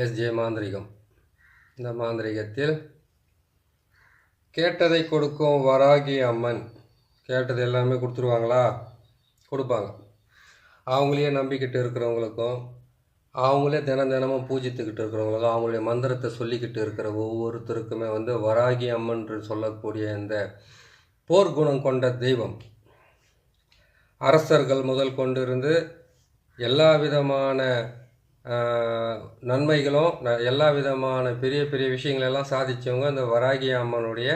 SJ மாந்திரிகம். இந்த மாந்திரிகத்தில் கேட்டதை கொடுக்கும் வராகி அம்மன் கேட்டது எல்லாமே கொடுத்துருவாங்களா? கொடுப்பாங்க. அவங்களையே நம்பிக்கிட்டு இருக்கிறவங்களுக்கும் அவங்களே தினம் தினமும் பூஜித்துக்கிட்டு இருக்கிறவங்களுக்கும் அவங்களுடைய மந்திரத்தை சொல்லிக்கிட்டு இருக்கிற ஒவ்வொருத்தருக்குமே வந்து வராகி அம்மன் என்று சொல்லக்கூடிய இந்த போர்க்குணம் கொண்ட தெய்வம். அரசர்கள் முதல் கொண்டிருந்து எல்லா விதமான நன்மைகளும் எல்லா விதமான பெரிய பெரிய விஷயங்கள் எல்லாம் சாதிச்சவங்க இந்த வராகி அம்மனுடைய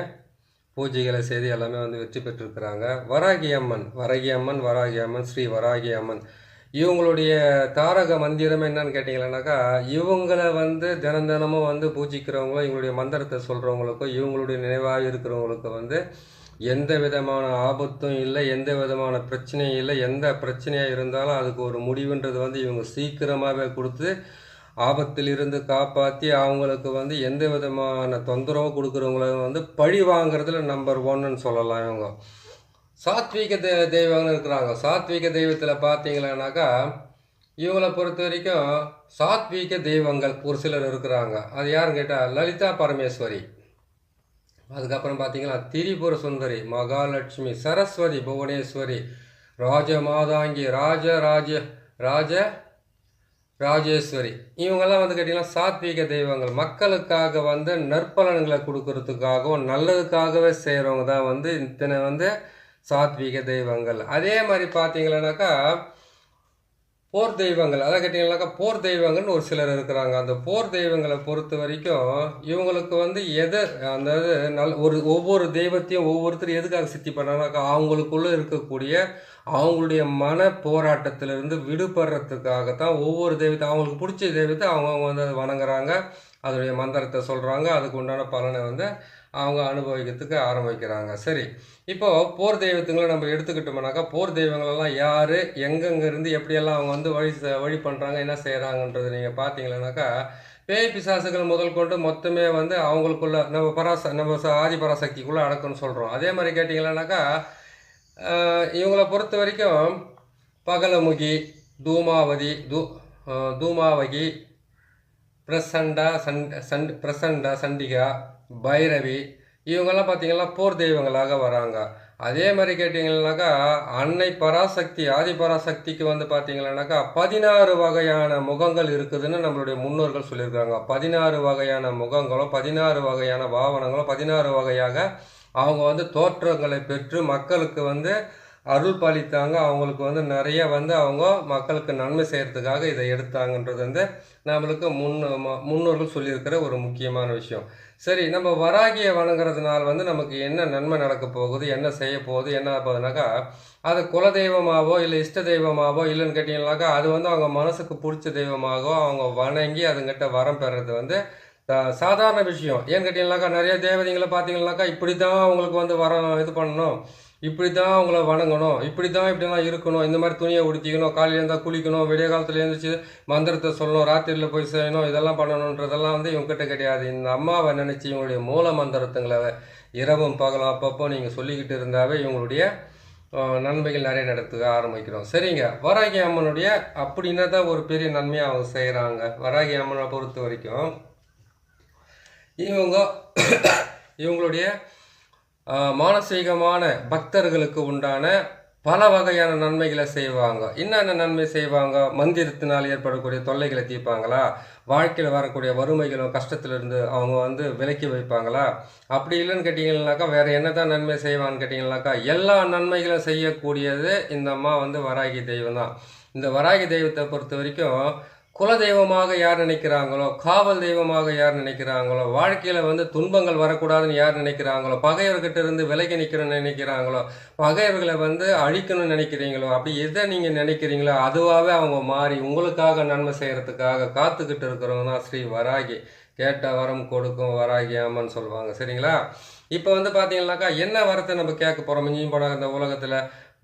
பூஜைகளை செய்து எல்லாமே வந்து வெற்றி பெற்றிருக்கிறாங்க. வராகி அம்மன் வராகி அம்மன் வராகி அம்மன் ஸ்ரீ வராகி அம்மன். இவங்களுடைய தாரக மந்திரம் என்னன்னு கேட்டிங்கன்னாக்கா இவங்களை வந்து தினம் தினமும் வந்து பூஜிக்கிறவங்களும் இவங்களுடைய மந்திரத்தை சொல்கிறவங்களுக்கும் இவங்களுடைய நினைவாக இருக்கிறவங்களுக்கு வந்து எந்த விதமான ஆபத்தும் இல்லை எந்த விதமான பிரச்சனையும் இல்லை. எந்த பிரச்சனையாக இருந்தாலும் அதுக்கு ஒரு முடிவுன்றது வந்து இவங்க சீக்கிரமாகவே கொடுத்து ஆபத்தில் இருந்து காப்பாற்றி அவங்களுக்கு வந்து எந்த விதமான தொந்தரவும் கொடுக்குறவங்கள வந்து பழி வாங்குறதுல நம்பர் ஒன்னு சொல்லலாம் இவங்க. சாத்வீக தெ தெய்வங்கள்னு இருக்கிறாங்க. சாத்வீக தெய்வத்தில் பார்த்தீங்களானாக்கா இவங்களை பொறுத்த வரைக்கும் சாத்வீக தெய்வங்கள் ஒரு சிலர் இருக்கிறாங்க. அது யாருன்னு கேட்டால் லலிதா பரமேஸ்வரி. அதுக்கப்புறம் பார்த்தீங்கன்னா திரிபுர சுந்தரி மகாலட்சுமி சரஸ்வதி புவனேஸ்வரி ராஜ மாதாங்கி ராஜ ராஜ ராஜ ராஜேஸ்வரி. இவங்கெல்லாம் வந்து கேட்டிங்கன்னா சாத்வீக தெய்வங்கள். மக்களுக்காக வந்து நற்பலன்களை கொடுக்கறதுக்காகவும் நல்லதுக்காகவே செய்கிறவங்க தான் வந்து இத்தனை வந்து சாத்வீக தெய்வங்கள். அதே மாதிரி பார்த்தீங்கன்னாக்கா போர் தெய்வங்கள். அதை கேட்டிங்கன்னாக்கா போர் தெய்வங்கள்னு ஒரு சிலர் இருக்கிறாங்க. அந்த போர் தெய்வங்களை பொறுத்த வரைக்கும் இவங்களுக்கு வந்து எதை அந்த இது நல் ஒரு ஒவ்வொரு தெய்வத்தையும் ஒவ்வொருத்தர் எதுக்காக சித்தி பண்ணாங்கனாக்கா அவங்களுக்குள்ளே இருக்கக்கூடிய அவங்களுடைய மன போராட்டத்திலிருந்து விடுபடுறதுக்காக தான் ஒவ்வொரு தெய்வத்தை அவங்களுக்கு பிடிச்ச தெய்வத்தை அவங்கவுங்க வந்து அதை வணங்குறாங்க. அதனுடைய மந்திரத்தை சொல்கிறாங்க அதுக்கு உண்டான பலனை வந்து அவங்க அனுபவிக்கிறதுக்கு ஆரம்பிக்கிறாங்க. சரி இப்போது போர் தெய்வத்துங்களை நம்ம எடுத்துக்கிட்டோம்னாக்கா போர் தெய்வங்களெல்லாம் யார் எங்கெங்கேருந்து எப்படியெல்லாம் அவங்க வந்து வழி வழி பண்ணுறாங்க என்ன செய்கிறாங்கன்றது நீங்கள் பார்த்தீங்களன்னாக்கா பேய் பிசாசுகள் முதல் கொண்டு மொத்தமே வந்து அவங்களுக்குள்ள நம்ம பராச நம்ம ஆதி பராசக்திக்குள்ளே அடக்கணும்னு சொல்கிறோம் அதே மாதிரி கேட்டிங்களானாக்கா இவங்களை பொறுத்த வரைக்கும் பகலமுகி தூமாவதி தூ தூமாவகி பிரசண்டா சண்ட் சண்ட் பிரசண்டா சண்டிகா பைரவி இவங்கெல்லாம் பார்த்தீங்கன்னா போர் தெய்வங்களாக வராங்க. அதே மாதிரி கேட்டிங்கன்னாக்கா அன்னை பராசக்தி ஆதி பராசக்திக்கு வந்து பார்த்தீங்கன்னாக்கா பதினாறு வகையான முகங்கள் இருக்குதுன்னு நம்மளுடைய முன்னோர்கள் சொல்லியிருக்காங்க. பதினாறு வகையான முகங்களும் பதினாறு வகையான பாவனங்களும் பதினாறு வகையாக அவங்க வந்து தோற்றங்களை பெற்று மக்களுக்கு வந்து அருள் பாலித்தாங்க. அவங்களுக்கு வந்து நிறைய வந்து அவங்க மக்களுக்கு நன்மை செய்கிறதுக்காக இதை எடுத்தாங்கன்றது வந்து நம்மளுக்கு முன் முன்னோர்கள் சொல்லியிருக்கிற ஒரு முக்கியமான விஷயம். சரி நம்ம வராகியை வணங்குறதுனால வந்து நமக்கு என்ன நன்மை நடக்க போகுது என்ன செய்ய போகுது என்ன போகுதுனாக்கா அது குல தெய்வமாவோ இல்லை இஷ்ட தெய்வமாவோ இல்லைன்னு கேட்டிங்கனாக்கா அது வந்து அவங்க மனசுக்கு பிடிச்ச தெய்வமாகவோ அவங்க வணங்கி அதுங்கிட்ட வரம் பெறுறது வந்து சாதாரண விஷயம். ஏன்னு கேட்டிங்கனாக்கா நிறைய தேவதைங்களை பார்த்தீங்கன்னாக்கா இப்படி தான் அவங்களுக்கு வந்து வரம் இது பண்ணணும். இப்படி தான் அவங்கள வணங்கணும் இப்படி தான் இப்படிலாம் இருக்கணும் இந்த மாதிரி துணியை உடுத்திக்கணும் காலையில் இருந்தால் குளிக்கணும் விடிய காலத்தில் எழுந்திரிச்சு மந்திரத்தை சொல்லணும் ராத்திரியில் போய் செய்யணும் இதெல்லாம் பண்ணணுன்றதெல்லாம் வந்து இவங்ககிட்ட கிடையாது. இந்த அம்மாவை நினச்சி இவங்களுடைய மூல மந்திரத்துங்களை இரவும் பகலும் அப்பப்போ நீங்கள் சொல்லிக்கிட்டு இருந்தாவே இவங்களுடைய நன்மைகள் நிறைய நடத்துக்க ஆரம்பிக்கிறோம். சரிங்க. வராகி அம்மனுடைய அப்படின்னா தான் ஒரு பெரிய நன்மையை அவங்க செய்கிறாங்க வராகி அம்மனை பொறுத்த வரைக்கும் இவங்க இவங்களுடைய மானசீகமான பக்தர்களுக்கு உண்டான பல வகையான நன்மைகளை செய்வாங்க. என்னென்ன நன்மை செய்வாங்க? மந்திரத்தினால் ஏற்படக்கூடிய தொல்லைகளை தீர்ப்பாங்களா? வாழ்க்கையில் வரக்கூடிய வறுமைகளும் கஷ்டத்திலிருந்து அவங்க வந்து விலக்கி வைப்பாங்களா? அப்படி இல்லைன்னு கேட்டிங்கன்னாக்கா என்ன என்னதான் நன்மை செய்வான்னு கேட்டிங்கன்னாக்கா எல்லா நன்மைகளும் செய்யக்கூடியது இந்த அம்மா வந்து வராகி தெய்வம் தான் இந்த வராகி தெய்வத்தை பொறுத்த வரைக்கும் குல தெய்வமாக யார் நினைக்கிறாங்களோ காவல் தெய்வமாக யார் நினைக்கிறாங்களோ வாழ்க்கையில் வந்து துன்பங்கள் வரக்கூடாதுன்னு யார் நினைக்கிறாங்களோ பகைவர்கிட்ட இருந்து விலகி நிற்கணும்னு நினைக்கிறாங்களோ பகைவர்களை வந்து அழிக்கணும்னு நினைக்கிறீங்களோ அப்படி எதை நீங்கள் நினைக்கிறீங்களோ அதுவாகவே அவங்க மாறி உங்களுக்காக நன்மை செய்கிறதுக்காக காத்துக்கிட்டு இருக்கிறவங்க தான் ஸ்ரீ வராகி. கேட்ட வரம் கொடுக்கும் வராகி அம்மன் சொல்லுவாங்க. சரிங்களா? இப்போ வந்து பார்த்தீங்கன்னாக்கா என்ன வரத்தை நம்ம கேட்க போகிறோம் மிஞ்சியும் போனாங்க இந்த உலகத்தில்.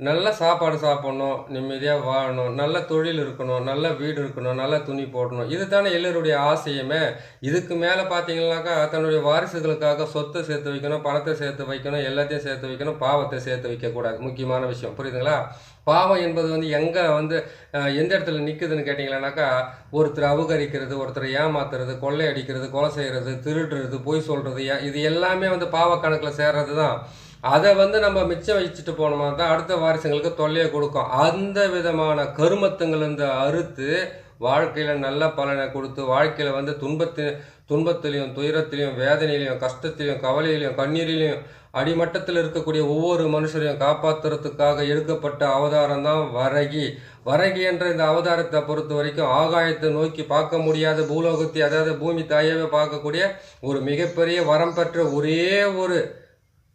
நல்ல சாப்பாடு சாப்பிட்ணும் நிம்மதியாக வாழணும் நல்ல தொழில் இருக்கணும் நல்ல வீடு இருக்கணும் நல்ல துணி போடணும். இது தானே எல்லோருடைய ஆசையுமே. இதுக்கு மேலே பார்த்தீங்கன்னாக்கா தன்னுடைய வாரிசுகளுக்காக சொத்தை சேர்த்து வைக்கணும் பணத்தை சேர்த்து வைக்கணும் எல்லாத்தையும் சேர்த்து வைக்கணும் பாவத்தை சேர்த்து வைக்கக்கூடாது. முக்கியமான விஷயம். புரியுதுங்களா? பாவம் என்பது வந்து எங்கே வந்து எந்த இடத்துல நிற்குதுன்னு கேட்டிங்களானாக்கா ஒருத்தர் அபகரிக்கிறது ஒருத்தர் ஏமாத்துறது கொள்ளை அடிக்கிறது கொலை செய்கிறது திருடுறது பொய் சொல்கிறது இது எல்லாமே வந்து பாவ கணக்கில் சேர்றது தான் அதை வந்து நம்ம மிச்சம் வச்சுட்டு போனோமா தான் அடுத்த வாரிசுங்களுக்கு தொல்லையை கொடுக்கும். அந்த விதமான கருமத்துங்களிருந்து அறுத்து வாழ்க்கையில் நல்ல பலனை கொடுத்து வாழ்க்கையில் வந்து துன்பத்து துன்பத்திலையும் துயரத்திலையும் வேதனையிலையும் கஷ்டத்திலையும் கவலையிலையும் கண்ணீரிலையும் அடிமட்டத்தில் இருக்கக்கூடிய ஒவ்வொரு மனுஷரையும் காப்பாற்றுறதுக்காக எடுக்கப்பட்ட அவதாரம் தான் வரகி. வரகி என்ற இந்த அவதாரத்தை பொறுத்த வரைக்கும் ஆகாயத்தை நோக்கி பார்க்க முடியாத பூலோகத்தை அதாவது பூமி தாயவே பார்க்கக்கூடிய ஒரு மிகப்பெரிய வரம் பெற்ற ஒரே ஒரு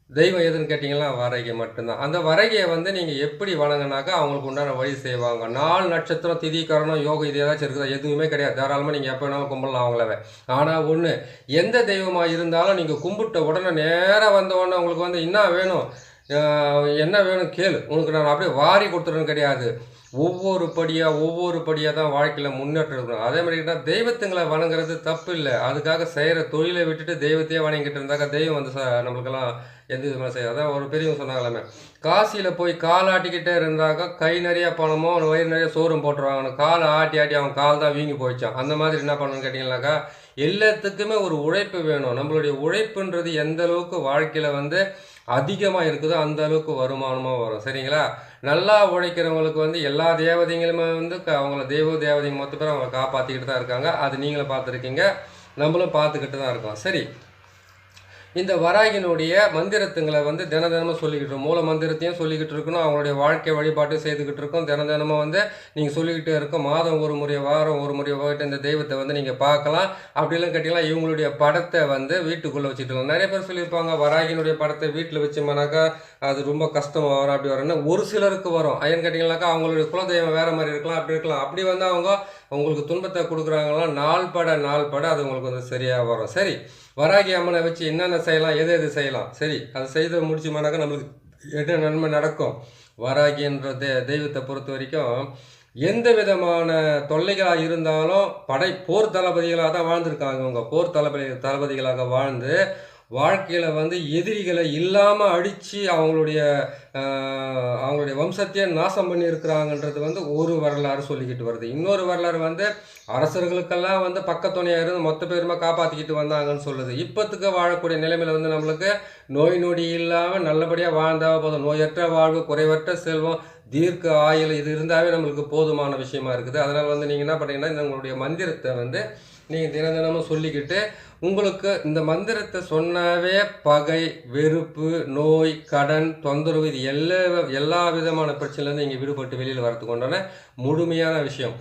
தெய்வம் எதுன்னு கேட்டிங்கன்னா வரைகை மட்டும்தான். அந்த வரகையை வந்து நீங்கள் எப்படி வணங்கினாக்கா அவங்களுக்கு உண்டான வழி செய்வாங்க. நாலு நட்சத்திரம் திதி கரணம் யோகம் இது ஏதாச்சும் இருக்குதா? எதுவுமே கிடையாது. தாராளமாக நீங்கள் எப்போ வேணாலும் கும்பிடலாம் அவங்களவே ஆனால் ஒன்று எந்த தெய்வமாக இருந்தாலும் நீங்கள் கும்பிட்ட உடனே நேராக வந்த உடனே உங்களுக்கு வந்து என்ன வேணும்? என்ன வேணும் கேளு. உனக்கு நான் அப்படியே வாரி கொடுத்துருன்னு கிடையாது. ஒவ்வொரு படியாக ஒவ்வொரு படியாக தான் வாழ்க்கையில் முன்னேற்றம் இருக்கணும். அதே மாதிரி தான் தெய்வத்துங்களை வணங்குறது தப்பு இல்லை. அதுக்காக செய்கிற தொழிலை விட்டுட்டு தெய்வத்தையே வணங்கிட்டு இருந்தாக்கா தெய்வம் வந்து ச- நம்மளுக்கெல்லாம் எந்த விதமாக செய்யாது அதான் ஒரு பெரியவங்க சொன்னாங்களாமே. காசியில் போய் கால் ஆட்டிக்கிட்டே இருந்தாக்கா கை நிறைய பணமோ அவன் வயிறு நிறைய சோறும் போட்டுருவாங்க காலை ஆட்டி ஆட்டி அவன் கால் தான் வீங்கி போயிடுச்சான். அந்த மாதிரி என்ன பண்ணணும்னு கேட்டிங்கனாக்கா எல்லாத்துக்குமே ஒரு உழைப்பு வேணும். நம்மளுடைய உழைப்புன்றது எந்த அளவுக்கு வாழ்க்கையில் வந்து அதிகமாக இருக்குதோ அந்த அளவுக்கு வருமானமாக வரும். சரிங்களா? நல்லா உழைக்கிறவங்களுக்கு வந்து எல்லா தேவதைங்களுமே வந்து க- அவங்கள தெய்வ தேவதைங்க மொத்த பேர் அவங்களை காப்பாற்றிக்கிட்டு தான் இருக்காங்க. அது நீங்களும் பார்த்துருக்கீங்க. நம்மளும் பார்த்துக்கிட்டு தான் இருக்கோம். சரி. இந்த வராகினுடைய மந்திரத்துங்களை வந்து தின தினமும் சொல்லிக்கிட்டு இருக்கோம். மூல மந்திரத்தையும் சொல்லிக்கிட்டு இருக்கணும். அவங்களுடைய வாழ்க்கை வழிபாட்டும் செய்துக்கிட்டு இருக்கோம். தின தினமும் வந்து நீங்கள் சொல்லிக்கிட்டே இருக்கும். மாதம் ஒரு முறை வாரம் ஒரு முறை போயிட்டு இந்த தெய்வத்தை வந்து நீங்கள் பார்க்கலாம். அப்படிலாம் கேட்டிங்கன்னா இவங்களுடைய படத்தை வந்து வீட்டுக்குள்ளே வச்சுட்டு நிறைய பேர் சொல்லியிருப்பாங்க வராகினுடைய படத்தை வீட்டில் வச்சோம்னாக்கா அது ரொம்ப கஷ்டமாக வரும் அப்படி வரும்னா ஒரு சிலருக்கு வரும். ஏன்னு கேட்டிங்கனாக்கா அவங்களுடைய குலதெய்வம் வேறு மாதிரி இருக்கலாம் அப்படி இருக்கலாம். அப்படி வந்து அவங்க உங்களுக்கு துன்பத்தை கொடுக்குறாங்களா நாள் பட நாள் பட அது உங்களுக்கு வந்து சரியாக வரும். சரி. வராகி அம்மனை வச்சு என்னென்ன செய்யலாம் எது எது செய்யலாம்? சரி அதை செய்து முடிச்சோம்னாக்கா நம்மளுக்கு என்ன நன்மை நடக்கும்? வராகி என்ற தெ தெய்வத்தை பொறுத்த வரைக்கும் எந்த விதமான தொல்லைகளாக இருந்தாலும் படை போர் தளபதிகளாக தான் வாழ்ந்திருக்காங்க அவங்க போர் தளபதி தளபதிகளாக வாழ்ந்து வாழ்க்கையில் வந்து எதிரிகளை இல்லாமல் அடித்து அவங்களுடைய அவங்களுடைய வம்சத்தையே நாசம் பண்ணியிருக்கிறாங்கன்றது வந்து ஒரு வரலாறு சொல்லிக்கிட்டு வருது. இன்னொரு வரலாறு வந்து அரசர்களுக்கெல்லாம் வந்து பக்கத்துணையாக இருந்து மொத்த பேருமே காப்பாற்றிக்கிட்டு வந்தாங்கன்னு சொல்லுது. இப்போத்துக்கு வாழக்கூடிய நிலைமையில் வந்து நம்மளுக்கு நோய் நொடி இல்லாமல் நல்லபடியாக வாழ்ந்தால் போதும். நோயற்ற வாழ்வு குறைவற்ற செல்வம் தீர்க்க ஆயுள் இது இருந்தாவே நம்மளுக்கு போதுமான விஷயமா இருக்குது. அதனால் வந்து நீங்கள் என்ன பண்ணீங்கன்னா இந்த உங்களுடைய மந்திரத்தை வந்து நீங்கள் தினம் தினமும் சொல்லிக்கிட்டு உங்களுக்கு இந்த மந்திரத்தை சொன்னாவே பகை வெறுப்பு நோய் கடன் தொந்தரவு இது எல்லா எல்லா விதமான பிரச்சனையிலேருந்து இங்கே விடுபட்டு வெளியில் வரத்துக்கு உண்டான முழுமையான விஷயம்.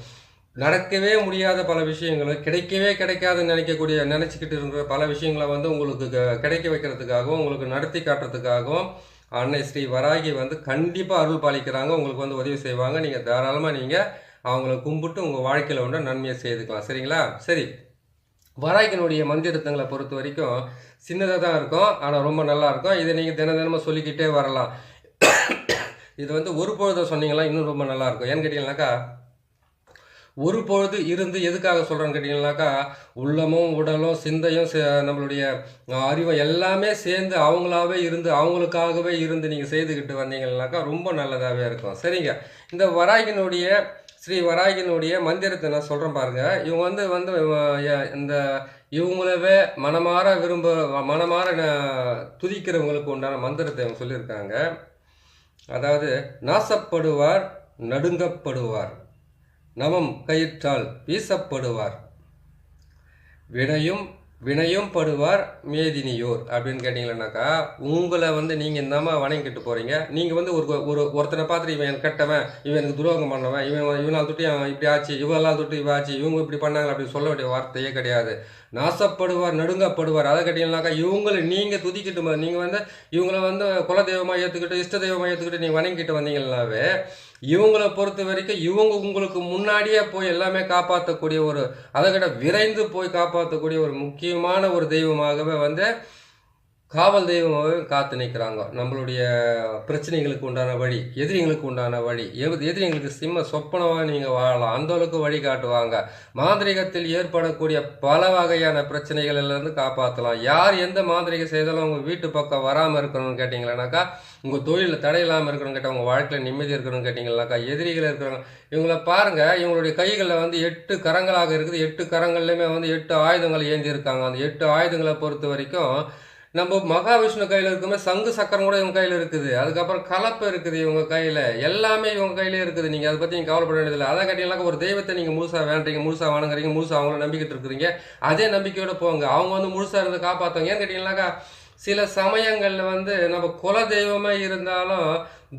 நடக்கவே முடியாத பல விஷயங்களை கிடைக்கவே கிடைக்காதுன்னு நினைக்கக்கூடிய நினச்சிக்கிட்டு இருக்கிற பல விஷயங்களை வந்து உங்களுக்கு க- கிடைக்க வைக்கிறதுக்காகவும் உங்களுக்கு நடத்தி காட்டுறதுக்காகவும் அன்னை ஸ்ரீ வராகி வந்து கண்டிப்பாக அருள் பாலிக்கிறாங்க உங்களுக்கு வந்து உதவி செய்வாங்க. நீங்கள் தாராளமாக நீங்கள் அவங்கள கும்பிட்டு உங்கள் வாழ்க்கையில் உள்ள நன்மையை செய்துக்கலாம். சரிங்களா? சரி. வராகினுடைய மந்திரத்தங்களை பொறுத்த வரைக்கும் சின்னதாக தான் இருக்கும் ஆனால் ரொம்ப நல்லா இருக்கும். இதை நீங்கள் தின தினமும் சொல்லிக்கிட்டே வரலாம். இது வந்து ஒரு பொழுதை சொன்னீங்கன்னா இன்னும் ரொம்ப நல்லாயிருக்கும் ஏன்னு கேட்டிங்கனாக்கா ஒரு பொழுது இருந்து எதுக்காக சொல்கிறேன்னு கேட்டிங்கனாக்கா உள்ளமும் உடலும் சிந்தையும் சே- நம்மளுடைய அறிவை அறிவும் எல்லாமே சேர்ந்து அவங்களாவே இருந்து அவங்களுக்காகவே இருந்து நீங்கள் செய்துக்கிட்டு வந்தீங்கன்னாக்கா ரொம்ப நல்லதாகவே இருக்கும். சரிங்க. இந்த வராகினுடைய ஸ்ரீ வராகினுடைய மந்திரத்தை நான் சொல்கிறேன் பாருங்கள் இவங்க வந்து வந்து இந்த இவங்களவே மனமாற விரும்ப மனமாற துதிக்கிறவங்களுக்கு உண்டான மந்திரத்தை இவங்க சொல்லியிருக்காங்க. அதாவது நாசப்படுவார் நடுங்கப்படுவார். நவம் கயிற்றால் வீசப்படுவார். வினையும் வினையும் படுவார் மேதினியோர் அப்படின்னு கேட்டிங்களேனாக்கா உங்களை வந்து நீங்கள் இந்தாம வணங்கிட்டு போகிறீங்க நீங்கள் வந்து ஒரு ஒரு ஒருத்தனை பார்த்துட்டு இவன் எனக்கு கெட்டவன் இவன் எனக்கு துரோகம் பண்ணவன் இவன் இவனால் தொட்டு அவன் இப்படி ஆச்சு இவெல்லாம் தொட்டு இவன் ஆச்சு இவங்க இப்படி பண்ணாங்க அப்படின்னு சொல்ல வேண்டிய வார்த்தையே கிடையாது. நாசப்படுவார் நடுங்கப்படுவார். அதை கேட்டீங்கன்னாக்கா இவங்களை நீங்கள் துதிக்கிட்டு நீங்கள் வந்து இவங்கள வந்து குல தெய்வமாக ஏற்றுக்கிட்டு இஷ்ட தெய்வமாக ஏற்றுக்கிட்டு நீங்கள் வணங்கிட்டு வந்தீங்கன்னாவே இவங்களை பொறுத்த வரைக்கும் இவங்க உங்களுக்கு முன்னாடியே போய் எல்லாமே காப்பாற்றக்கூடிய ஒரு அதை விரைந்து போய் காப்பாற்றக்கூடிய ஒரு முக்கியமான ஒரு தெய்வமாகவே வந்து காவல் தெய்வமாகவே காத்து நிற்கிறாங்க. நம்மளுடைய பிரச்சனைகளுக்கு உண்டான வழி எதிரிங்களுக்கு உண்டான வழி எது எதிரிங்களுக்கு சிம்ம சொப்பனமாக நீங்கள் வாழலாம். அந்த அளவுக்கு வழி காட்டுவாங்க. மாந்திரிகத்தில் ஏற்படக்கூடிய பல வகையான பிரச்சனைகளிலிருந்து காப்பாற்றலாம் யார் எந்த மாந்திரிகம் செய்தாலும் உங்கள் வீட்டு பக்கம் வராமல் இருக்கணும்னு கேட்டிங்களேனாக்கா உங்கள் தொழிலில் தடை இல்லாமல் இருக்கணும்னு கேட்டால் உங்கள் வாழ்க்கையில் நிம்மதி இருக்கணும்னு கேட்டிங்களாக்கா எதிரிகள் இருக்கிறாங்க. இவங்கள பாருங்கள் இவங்களுடைய கைகளில் வந்து எட்டு கரங்களாக இருக்குது. எட்டு கரங்கள்லையுமே வந்து எட்டு ஆயுதங்கள் ஏந்தி இருக்காங்க அந்த எட்டு ஆயுதங்களை பொறுத்த வரைக்கும் நம்ம மகாவிஷ்ணு கையில் இருக்குமே சங்கு சக்கரம் கூட இவங்க கையில் இருக்குது. அதுக்கப்புறம் கலப்பு இருக்குது இவங்க கையில். எல்லாமே இவங்க கையிலே இருக்குது. நீங்கள் அதை பற்றி நீங்கள் கவலைப்பட வேண்டியதில்லை. அதை கேட்டீங்கன்னாக்கா ஒரு தெய்வத்தை நீங்கள் முழுசாக வேண்டுறீங்க முழுசாக வணங்குறீங்க முழுசாக அவங்கள நம்பிக்கிட்டு இருக்கிறீங்க. அதே நம்பிக்கையோடு போங்க. அவங்க வந்து முழுசாக இருந்து காப்பாற்றுவாங்க ஏன்னு கேட்டிங்கன்னாக்கா சில சமயங்களில் வந்து நம்ம குல தெய்வமாக இருந்தாலும்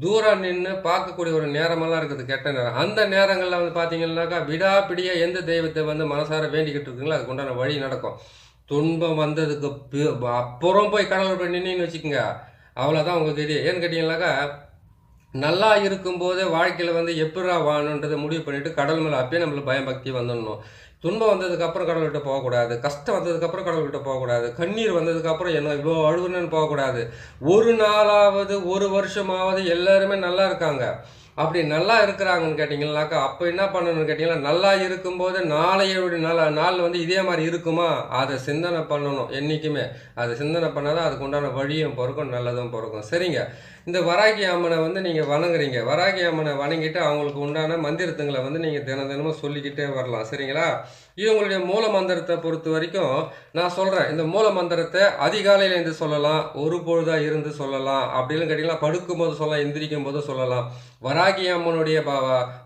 தூரம் நின்று பார்க்கக்கூடிய ஒரு நேரமெல்லாம் இருக்குது கெட்ட நேரம். அந்த நேரங்களில் வந்து பார்த்தீங்கன்னாக்கா விடாப்பிடியாக எந்த தெய்வத்தை வந்து மனசார வேண்டிக்கிட்டு இருக்குங்களோ அதுக்குண்டான வழி நடக்கும். துன்பம் வந்ததுக்கு அப்புறம் போய் கடவுள் போய் நின்றுன்னு வச்சுக்கோங்க. அவ்வளோதான் உங்களுக்கு தெரியும். ஏன்னு கேட்டிங்கனாக்கா நல்லா இருக்கும்போதே வாழ்க்கையில் வந்து எப்படிடா வாழணுன்றதை முடிவு பண்ணிவிட்டு கடல் மேலே அப்பயே நம்மளுக்கு பயம் பக்தி வந்துடணும். துன்பம் வந்ததுக்கப்புறம் கடவுள்கிட்ட போகக்கூடாது. கஷ்டம் வந்ததுக்கப்புறம் கடவுள்கிட்ட போகக்கூடாது. கண்ணீர் வந்ததுக்கப்புறம் என்ன இவ்வளோ அழுகுன்னு போகக்கூடாது. ஒரு நாளாவது ஒரு வருஷமாவது எல்லாருமே நல்லா இருக்காங்க. அப்படி நல்லா இருக்கிறாங்கன்னு கேட்டிங்கனாக்கா அப்போ என்ன பண்ணணும்னு கேட்டிங்கன்னா நல்லா இருக்கும்போது நாளைய நாள் நாள் வந்து இதே மாதிரி இருக்குமா? அதை சிந்தனை பண்ணணும் என்றைக்குமே அதை சிந்தனை பண்ணாதான் அதுக்கு உண்டான வழியும் பிறக்கும் நல்லதும் பிறக்கும். சரிங்க. இந்த வராகி அம்மனை வந்து நீங்கள் வணங்குறீங்க. வராகி அம்மனை வணங்கிட்டு அவங்களுக்கு உண்டான மந்திரத்துங்களை வந்து நீங்கள் தினம் தினமும் சொல்லிக்கிட்டே வரலாம். சரிங்களா? இவங்களுடைய மூல மந்திரத்தை பொறுத்த வரைக்கும் நான் சொல்கிறேன் இந்த மூல மந்திரத்தை அதிகாலையில் இருந்து சொல்லலாம் ஒரு பொழுதாக இருந்து சொல்லலாம் அப்படின்னு கேட்டிங்கன்னா படுக்கும்போது சொல்லலாம் எந்திரிக்கும் போது சொல்லலாம். வராகி அம்மனுடைய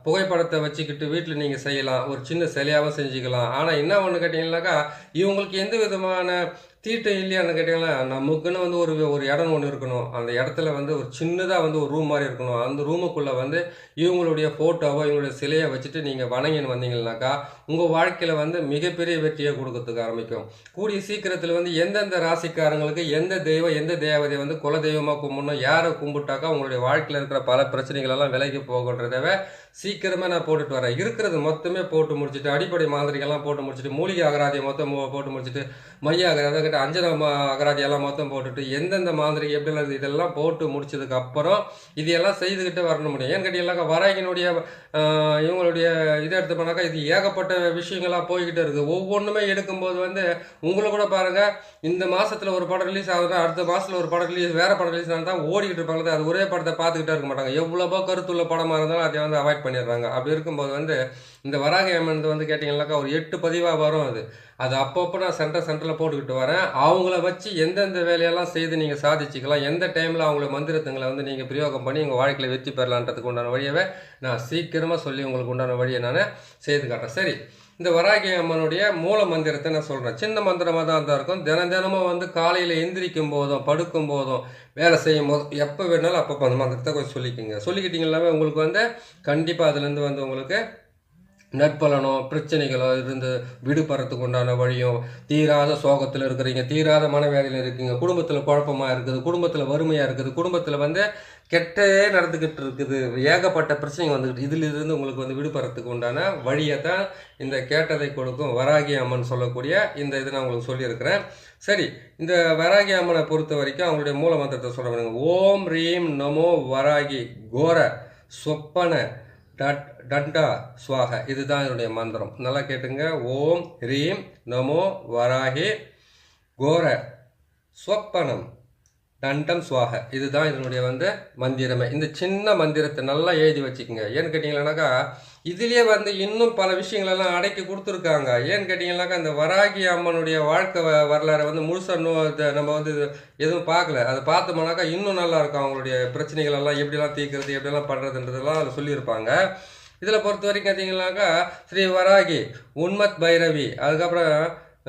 புகைப்படத்தை வச்சுக்கிட்டு வீட்டில் நீங்கள் செய்யலாம். ஒரு சின்ன சிலையாகவும் செஞ்சுக்கலாம். ஆனால் என்ன ஒன்று கேட்டிங்கன்னாக்கா இவங்களுக்கு எந்த விதமான தீட்டம் இல்லையான்னு கேட்டிங்கன்னா நமக்குன்னு வந்து ஒரு ஒரு இடம் ஒன்று இருக்கணும். அந்த இடத்துல வந்து ஒரு சின்னதாக வந்து ஒரு ரூம் மாதிரி இருக்கணும். அந்த ரூமுக்குள்ளே வந்து இவங்களுடைய ஃபோட்டோவோ இவங்களுடைய சிலையை வச்சுட்டு நீங்கள் வணங்கின்னு வந்தீங்கன்னாக்கா உங்கள் வாழ்க்கையில் வந்து மிகப்பெரிய வெற்றியை கொடுக்கறதுக்கு ஆரம்பிக்கும். கூடிய சீக்கிரத்தில் வந்து எந்தெந்த ராசிக்காரங்களுக்கு எந்த தெய்வம் எந்த தேவதை வந்து குல தெய்வமாக கும்பிடணும் யாரை கும்பிட்டாக்கா உங்களுடைய வாழ்க்கையில் இருக்கிற பல பிரச்சனைகள் எல்லாம் விலகி போகன்றதவை சீக்கிரமாக நான் போட்டுட்டு வரேன். இருக்கிறது மொத்தமே போட்டு முடிச்சுட்டு அடிப்படை மாதிரிகள்லாம் போட்டு முடிச்சுட்டு மூலிகை அகராதியை மொத்தம் போட்டு முடிச்சுட்டு மைய அகராதி கிட்டத்தட்ட அஞ்சன அகராதி எல்லாம் மொத்தம் போட்டுட்டு எந்தெந்த மாதிரி எப்படிலாம் இதெல்லாம் போட்டு முடிச்சதுக்கு அப்புறம் இதையெல்லாம் செய்துக்கிட்டே வரணும் முடியும். ஏன்னு கேட்டீங்கன்னாக்கா வராகினுடைய இவங்களுடைய இதை எடுத்து போனாக்கா இது ஏகப்பட்ட விஷயங்களாக போய்கிட்டே இருக்குது. ஒவ்வொன்றுமே எடுக்கும்போது வந்து உங்களை கூட பாருங்கள் இந்த மாதத்தில் ஒரு படம் ரிலீஸ் ஆகுதுன்னா அடுத்த மாதத்தில் ஒரு படம் ரிலீஸ் வேறு படம் ரிலீஸ் தான் ஓடிக்கிட்டு இருப்பாங்க. அது ஒரே படத்தை பார்த்துக்கிட்டே இருக்க மாட்டாங்க. எவ்வளவோ கருத்துள்ள படமாக இருந்தாலும் அதை வந்து அவாய்ட் பண்ணிடுறாங்க. அப்படி இருக்கும்போது வந்து இந்த வராக அம்மன் வந்து கேட்டிங்கனாக்கா ஒரு எட்டு பதிவாக வரும் அது. அது அப்பப்போ நான் சென்டர் சென்டரில் போட்டுக்கிட்டு வரேன். அவங்கள வச்சு எந்தெந்த வேலையெல்லாம் செய்து நீங்கள் சாதிச்சுக்கலாம் எந்த டைமில் அவங்கள மந்திரத்துங்களை வந்து நீங்கள் பிரயோகம் பண்ணி உங்கள் வாழ்க்கையில் வெற்றி பெறலான்றதுக்கு உண்டான வழியவே நான் சீக்கிரமாக சொல்லி உங்களுக்கு உண்டான வழியை நான் செய்து காட்டுறேன். சரி இந்த வராகி அம்மனுடைய மூல மந்திரத்தை நான் சொல்கிறேன் சின்ன மந்திரமாக தான் தான் இருக்கும். தினம் தினமும் வந்து காலையில் எந்திரிக்கும் போதும் படுக்கும் போதும் வேலை செய்யும் போதும் எப்போ வேணாலும் அப்பப்போ அந்த மந்திரத்தை கொஞ்சம் சொல்லிக்கோங்க. சொல்லிக்கிட்டீங்கன்னாவே உங்களுக்கு வந்து கண்டிப்பாக அதுலேருந்து வந்து உங்களுக்கு நற்பலனோ பிரச்சனைகளோ இருந்து விடுபடுறதுக்கு உண்டான வழியும் தீராத சோகத்தில் இருக்கிறீங்க தீராத மனவேதையில் இருக்கீங்க குடும்பத்தில் குழப்பமாக இருக்குது குடும்பத்தில் வறுமையாக இருக்குது குடும்பத்தில் வந்து கெட்டே நடந்துக்கிட்டு இருக்குது ஏகப்பட்ட பிரச்சனைகள் வந்துக்கிட்டு இதிலிருந்து உங்களுக்கு வந்து விடுபடுறதுக்கு உண்டான வழியை தான் இந்த கேட்டதை கொடுக்கும் வராகி அம்மன் சொல்லக்கூடிய இந்த இதை நான் உங்களுக்கு சொல்லியிருக்கிறேன். சரி இந்த வராகி அம்மனை பொறுத்த வரைக்கும் அவங்களுடைய மூல மந்திரத்தை சொல்ல ஓம் ரீம் நமோ வராகி கோர சொப்பன டட் டண்டா ஸ்வாக இதுதான் என்னுடைய மந்திரம். நல்லா கேட்டுங்க. ஓம் ஹ்ரீம் நமோ வராகி கோர ஸ்வப்பனம். தண்டம் சுவாக. இதுதான் இதனுடைய வந்து மந்திரமே. இந்த சின்ன மந்திரத்தை நல்லா எழுதி வச்சுக்கோங்க. ஏன்னு கேட்டிங்கன்னாக்கா இதுலேயே வந்து இன்னும் பல விஷயங்களெல்லாம் அடக்கி கொடுத்துருக்காங்க. ஏன்னு கேட்டிங்கன்னாக்கா இந்த வராகி அம்மனுடைய வாழ்க்கை வரலாறை வந்து முழுசாக நோ நம்ம வந்து எதுவும் பார்க்கல. அதை பார்த்தோம்னாக்கா இன்னும் நல்லா இருக்கும். அவங்களுடைய பிரச்சனைகள் எல்லாம் எப்படிலாம் தீர்க்கிறது எப்படிலாம் பண்ணுறதுன்றதெல்லாம் அதில் சொல்லியிருப்பாங்க. இதில் பொறுத்த வரைக்கும் கேட்டிங்கனாக்கா ஸ்ரீ வராகி உன்மத் பைரவி அதுக்கப்புறம்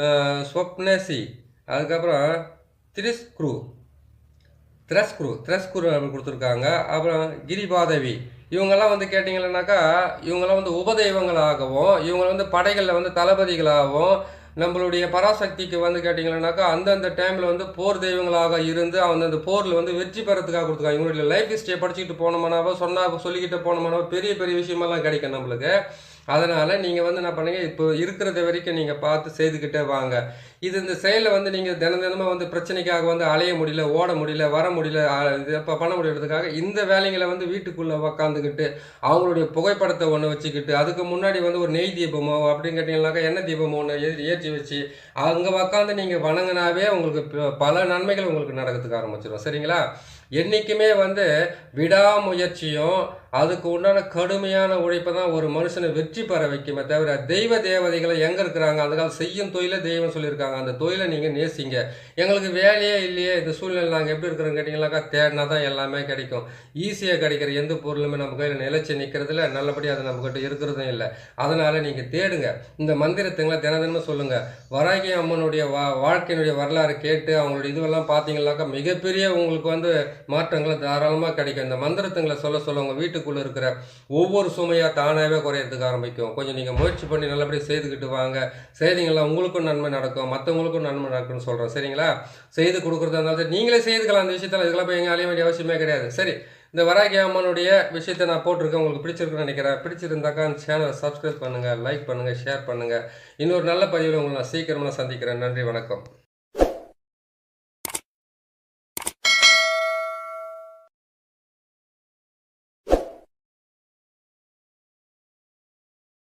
அஹ், ஸ்வப்னசி அதுக்கப்புறம் திரிஸ்க்ரூ திரஸ்குரு திரஸ்குரு அப்படி கொடுத்துருக்காங்க. அப்புறம் கிரிபாதவி. இவங்கெல்லாம் வந்து கேட்டிங்கன்னாக்கா இவங்கெல்லாம் வந்து உபதெய்வங்களாகவும் இவங்க வந்து படைகளில் வந்து தளபதிகளாகவும் நம்மளுடைய பராசக்திக்கு வந்து கேட்டிங்கன்னாக்கா அந்தந்த டைமில் வந்து போர் தெய்வங்களாக இருந்து அவங்க அந்த போரில் வந்து வெற்றி பெறத்துக்காக கொடுத்துருக்காங்க. இவங்களுடைய லைஃப் ஹிஸ்ட்ரியை படிச்சுக்கிட்டு போனோம்னாவோ சொன்னா சொல்லிக்கிட்டு போனோம்னாவோ பெரிய பெரிய விஷயமெல்லாம் கிடைக்கும் நம்மளுக்கு. அதனால் நீங்கள் வந்து என்ன பண்ணுங்கள் இப்போ இருக்கிறத வரைக்கும் நீங்கள் பார்த்து செய்துக்கிட்டே வாங்க. இது இந்த செயலில் வந்து நீங்கள் தினம் தினமாக வந்து பிரச்சனைக்காக வந்து அலைய முடியல ஓட முடியல வர முடியல இது இப்போ பண்ண முடியறதுக்காக இந்த வேலைங்களை வந்து வீட்டுக்குள்ளே உக்காந்துக்கிட்டு அவங்களுடைய புகைப்படத்தை ஒன்று வச்சுக்கிட்டு அதுக்கு முன்னாடி வந்து ஒரு நெய் தீபமோ அப்படின்னு கேட்டிங்கனாக்கா எண்ணெய் தீபமோ ஒன்று ஏற்றி வச்சு அங்கே உக்காந்து நீங்கள் வணங்கினாவே உங்களுக்கு ப- பல நன்மைகள் உங்களுக்கு நடக்கிறதுக்கு ஆரம்பிச்சிடும் சரிங்களா? என்றைக்குமே வந்து விடாமுயற்சியும் அதுக்கு உண்டான கடுமையான உழைப்பை தான் ஒரு மனுஷனை வெற்றி பெற வைக்குமே தவிர தெய்வ தேவதைகளை எங்கே இருக்கிறாங்க? அந்த காலம் செய்யும் தொழிலை தெய்வம் சொல்லியிருக்காங்க. அந்த தொழிலை நீங்கள் நேசிங்க. எங்களுக்கு வேலையே இல்லையே. இந்த சூழ்நிலை நாங்கள் எப்படி இருக்கிறோன்னு கேட்டிங்கனாக்கா தேடினா தான் எல்லாமே கிடைக்கும். ஈஸியாக கிடைக்கிற எந்த பொருளுமே நம்ம கையில் நிலச்சி நிற்கிறதுல நல்லபடியாக அது நம்மக்கிட்ட இருக்கிறதும் இல்லை. அதனால் நீங்கள் தேடுங்க. இந்த மந்திரத்துங்களை தின தினமும் சொல்லுங்கள் வராகி அம்மனுடைய வா வாழ்க்கையினுடைய வரலாறு கேட்டு அவங்களுடைய இதுவெல்லாம் பார்த்தீங்கன்னாக்கா மிகப்பெரிய உங்களுக்கு வந்து மாற்றங்களை தாராளமாக கிடைக்கும். இந்த மந்திரத்துங்களை சொல்ல சொல்ல உங்கள் வீட்டுக்குள்ளே இருக்கிற ஒவ்வொரு சுமையாக தானாகவே குறையிறதுக்கு ஆரம்பிக்கும். கொஞ்சம் நீங்கள் முயற்சி பண்ணி நல்லபடியாக செய்துக்கிட்டு வாங்க. செய்தீங்களா உங்களுக்கும் நன்மை நடக்கும். மற்றவங்களுக்கும் நன்மை நடக்கும்னு சொல்கிறோம் சரிங்களா? செய்து கொடுக்குறதா இருந்தாலும் சரி நீங்களே செய்துக்கலாம். அந்த விஷயத்தில் இதுக்கெல்லாம் போய் எங்கே அலைய வேண்டிய அவசியமே கிடையாது. சரி இந்த வராகி அம்மனுடைய விஷயத்தை நான் போட்டிருக்கேன். உங்களுக்கு பிடிச்சிருக்குன்னு நினைக்கிறேன். பிடிச்சிருந்தாக்கா அந்த சேனலை சப்ஸ்கிரைப் பண்ணுங்கள் லைக் பண்ணுங்கள் ஷேர் பண்ணுங்கள் இன்னொரு நல்ல பதிவில் உங்களை நான் சீக்கிரமாக சந்திக்கிறேன். நன்றி வணக்கம்.